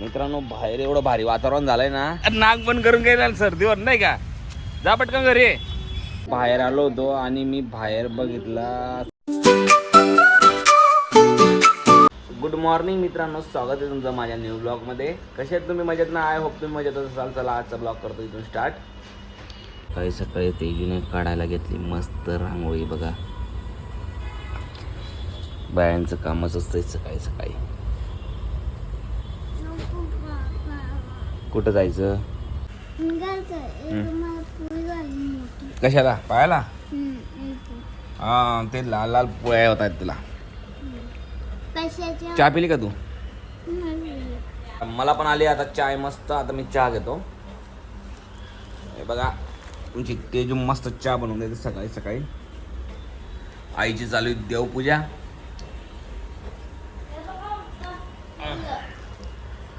मित्रांनो बाहेर एवढं भारी वातावरण झालंय ना. नाक बंद करून गेला सर्दीवर नाही का? जा पटकन घरी बाहेर आलो होतो आणि मी बाहेर बघितला. गुड मॉर्निंग मित्रांनो स्वागत आहे तुमचं माझ्या न्यू ब्लॉगमध्ये कसे आहेत तुम्ही? मजेत ना? आय होप तुम्ही मजेत असाल. चला आजचा ब्लॉग करतो इथून स्टार्ट सकाळी सकाळी तेजूने काढायला घेतली. मस्त रांगोळी बघा. बायांचं कामच असतंय सकाळी सकाळी. कुठं जायचं? कशाला? पाहायला हा ते लाल लाल पोळ्या होत आहेत तुला चहा पिली का तू? मला पण आली आता चाय मस्त. आता मी चहा घेतो. हे बघा तुमची तेजू मस्त चहा बनवून देते सकाळी सकाळी. आईची चालू आहे देवपूजा.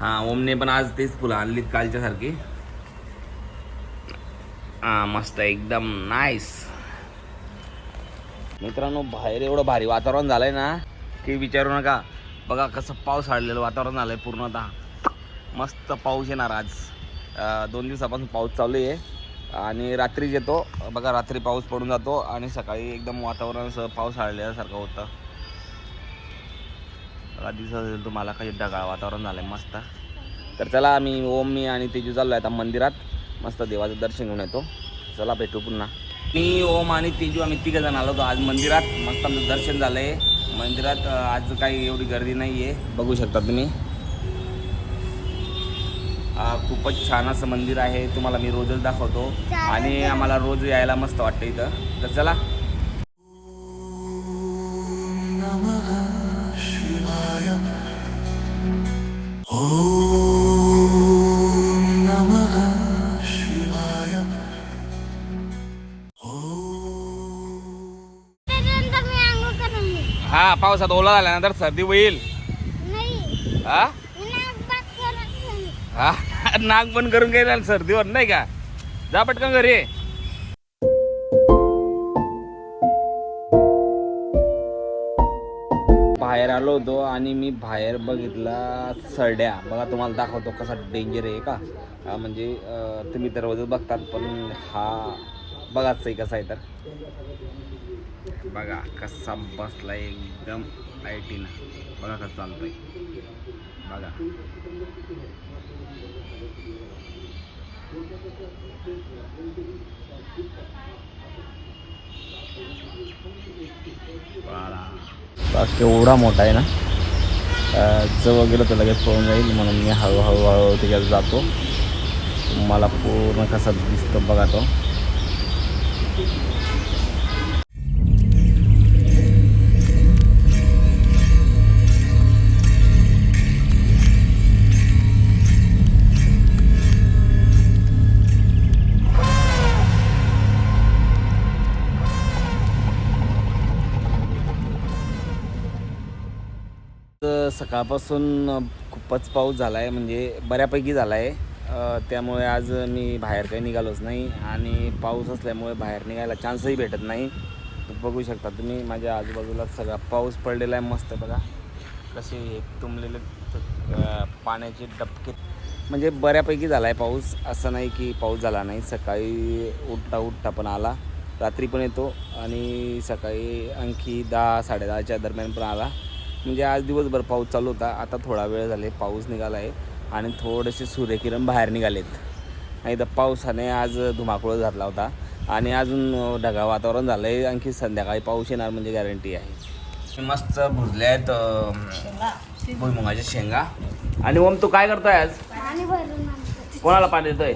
हा ओमने पण आज तेच फुलं आणलीत कालच्यासारखी हां मस्त एकदम नाईस मित्रांनो बाहेर एवढं भारी वातावरण झालंय ना की विचारू नका. बघा कसं पाऊस आलेलं वातावरण झालंय पूर्णतः मस्त पाऊस येणार आज. दोन दिवसापासून पाऊस चालू आहे. आणि रात्रीच येतो. बघा रात्री पाऊस पडून जातो आणि सकाळी एकदम वातावरण असं पाऊस आलेल्यासारखं होतं. बघा दिसत असेल तुम्हाला काही ढगाळ वातावरण झालंय मस्त. तर चला आम्ही ओम मी आणि तेजू चाललो आहे आता मंदिरात. मस्त देवाचं दर्शन घेऊन येतो. चला भेटू पुन्हा. मी ओम आणि तेजू आम्ही तिघं जण आलो होतो आज मंदिरात. मस्त आमचं दर्शन झालंय. मंदिरात आज काही एवढी गर्दी नाही आहे बघू शकता तुम्ही. खूपच छान असं मंदिर आहे. तुम्हाला मी रोजच दाखवतो. आणि आम्हाला रोज यायला मस्त वाटतं इथं. तर चला. पावसात ओला झाल्यानंतर सर्दी होईल. नाही. हा मी नाक बंद करून घेईन. हा नाक बंद करून गेला सर्दीवर नाही का? जा पटकन घरी. बाहेर आलो होतो आणि मी बाहेर बघितला सरड्या. बघा तुम्हाला दाखवतो कसा डेंजर आहे का? म्हणजे तुम्ही तर रोजच बघतात पण हा बघाच आहे कसा आहे तर. बघा कसा बसला एकदम आयटीनं. बघा कसं चालतोय. बघा. बस एवढा मोठा आहे ना? जवळ गेलं तर लगेच पळून जाईल म्हणून मी हळूहळू हळूहळू त्याच्यात जातो. मला पूर्ण कसा दिसतो बघा तो. सकाळपासून खूपच पाऊस झाला आहे म्हणजे बऱ्यापैकी झाला आहे त्यामुळे आज मी बाहेर काही निघालोच नाही आणि पाऊस असल्यामुळे बाहेर निघायला चान्सही भेटत नाही. बघू शकता तुम्ही माझ्या आजूबाजूला सगळा पाऊस पडलेला आहे मस्त बघा. कसे तुंबलेले पाण्याचे डबके. म्हणजे बऱ्यापैकी झाला आहे पाऊस. असं नाही की पाऊस झाला नाही. सकाळी उठता उठता पण आला. रात्री पण येतो आणि सकाळी आणखी दहा साडेदहाच्या दरम्यान पण आला. म्हणजे आज दिवसभर पाऊस चालू होता. आता थोडा वेळ झाले पाऊस निघाला आहे आणि थोडेसे सूर्यकिरण बाहेर निघालेत. नाही तर पावसाने आज धुमाकूळ घातला होता आणि अजून ढगाळ वातावरण झालं आहे आणखी संध्याकाळी पाऊस येणार म्हणजे गॅरंटी आहे. मस्त भुजल्या आहेत भुईमुगाच्या शेंगा. आणि ओम तू काय करतोय आज? पाणी भरून आणतो. कोणाला पाणी देतोय?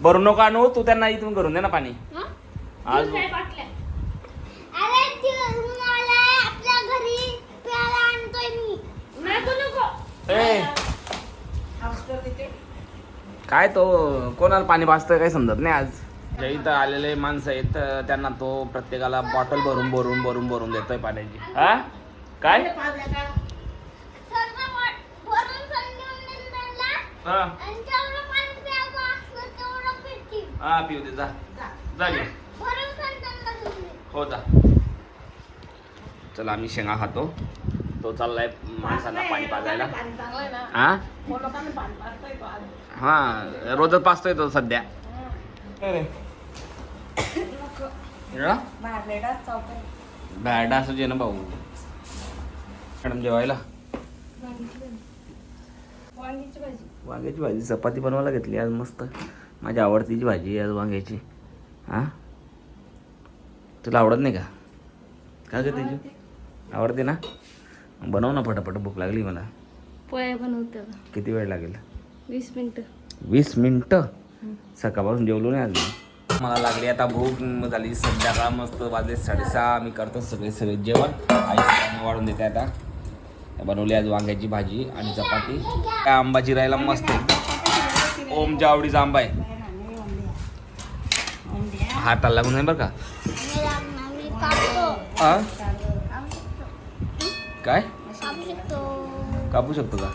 भरून नको आणू तू त्यांना इथून करून दे ना पाणी? आज अरे ते मला आपल्या घरी प्यायला आणतोय मी नको नको ए. काय तो कोणाला पाणी भाजतोय काही समजत नाही आज. जे इथं आलेले माणसं आहेत तर त्यांना तो प्रत्येकाला बॉटल भरून भरून भरून भरून देतोय पाण्याची. हा? काय. हा. हा पिऊ दे जा. घे. हो जा. चला आम्ही शेंगा खातो. तो चाललाय माणसांना पाणी पाजायला. हा? हो? हा रोजच पाचतोय तो सध्या. बाहेर लेडाच चौकात बॅड असं जे ना भाऊ. मॅडम जेवायला? वांग्याची भाजी. चपाती बनवायला घेतली आज मस्त. माझी आवडतीची भाजी आहे आज वांग्याची. हा? तुला आवडत नाही का? का ग त्याची आवडते ना? बनव ना पटापट भूक लागली मला. पोळ्या बनवते किती वेळ लागेल? वीस मिनिटं. वीस मिनटं? सकाळपासून जेवलो नाही आज मला लागली आता भूक झाली संध्याकाळ मस्त वाजले साडेसहा. मी करतो सगळे सगळे जेवण. आई वाढून देते आता. बनवली आज वांग्याची भाजी आणि चपाती. काय आंबा चिरायला मस्त आहे. ओमच्या आवडीचा आंबा आहे. हाताला लागून नाही बरं का? काय? कापू शकतो. का?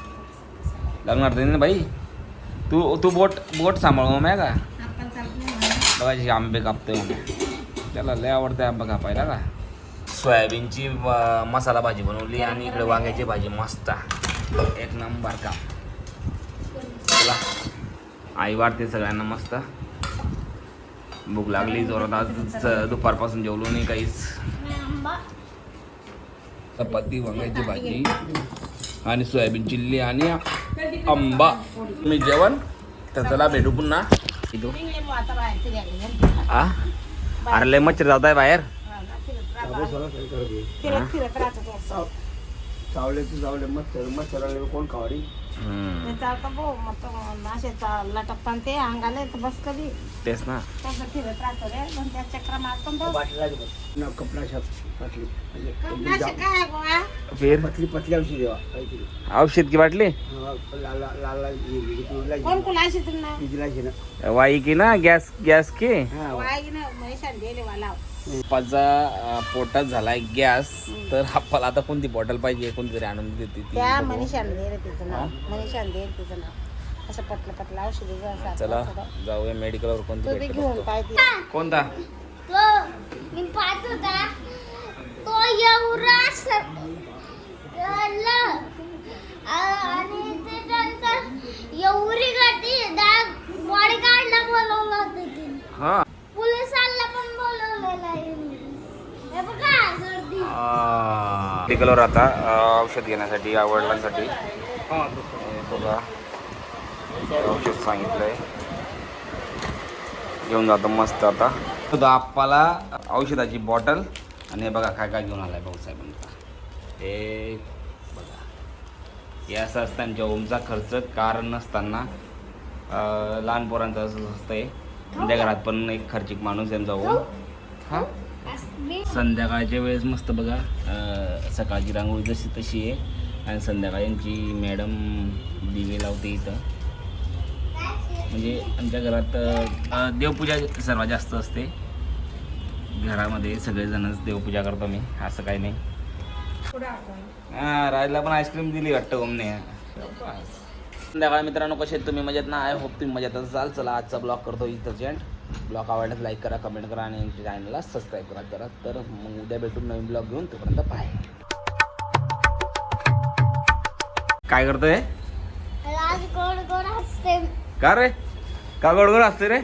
लागणार नाही ना बाई. तू तू बोट बोट सांभाळ मग का? बघायची आंबे कापतोय त्याला लय आवडते आंबा कापायला का? सोयाबीनची मसाला भाजी बनवली आणि इकडे वांग्याची भाजी मस्त. एक नंबर का चला. आई वाढते सगळ्यांना मस्त. भूक लागली जोरात आज. दुपारपासून जेवलो नाही काहीच. चपाती वांग्याची भाजी आणि सोयाबीन चिल्ली आणि आंबा. मी जेवण? तर चला भेटू पुन्हा. आ? अरे लय मच्छर जात आहे बाहेर. फिरत तू राहतो चावले मच्छर मच्छर कोण खावाडी? हम्म, ते चालतं भाऊ मग तो असे चा- लटकतात ते अंगाला येतं बस कधी. तेच ना. तसं फिरत राहतो रे दोन चार चक्र मारतो न तो. कपडा काय आहे? फिर. पतली पतली औषध काहीतरी. औषध की बाटली? लाल लाल लाल कोण तुम्ही? ना. वाई की ना गॅस गॅस की? हा वाई ना म्हैशान दिले वाला पप्पाचा पोटात झालाय गॅस तर आपल्याला आता कोणती बॉटल पाहिजे कोणती तरी आणून देते ती. त्या. मनीषान दिलं तिचं नाव. मनीषान दिलं तिचं नाव. असं पटलं पटलं औषधी चला जाऊया मेडिकलवर कोणती तो बी घेऊन. पाहिजे कोणता? तो मी पाहत होता. तो एवढा. आ- आणि त्याच्यानंतर एवढी गर्दी बॉडी गार्डला बोलवलं होतं तिने हा पोलिसांना पण बोलवलेलं आहे हे बघा गर्दी मेडिकलवर आता औषध घेण्यासाठी या वडिलांसाठी हे बघा. औषध सांगितलंय. घेऊन जातो मस्त आता. तो आप्पाला औषधाची बॉटल आणि हे बघा काय काय घेऊन आलाय भाऊसाहेबांचा हे बघा. हे असं असतं त्यांच्या ओमचा खर्च कारण नसताना अं, लहान पोरांचं असं असतंय. त्यांच्या घरात पण एक खर्चिक माणूस त्यांचा ओम. हा? संध्याकाळच्या वेळेस मस्त बघा. सकाळची रांगोळी जशी तशी आहे. आणि संध्याकाळी यांची मॅडम दिवे लावते इथं. म्हणजे आमच्या घरात देवपूजा सर्वात जास्त असते. घरामध्ये सगळेजणच देवपूजा करतो मी. असं काही नाही. हां राजला पण आईस्क्रीम दिली वाटतं ओमने. संध्याकाळ मित्रांनो कसे आहेत? तुम्ही मजेत ना? आय होप तुम्ही मजेत असाल. चला आजचा ब्लॉग करतो इथं जेंट ब्लॉग आवडल्यास लाईक करा कमेंट करा आणि चॅनलला सबस्क्राईब करा. करा तर मग उद्या भेटून नवीन ब्लॉग घेऊन तोपर्यंत बाय काय करतोय? का रे? का गोड गोड असते रे?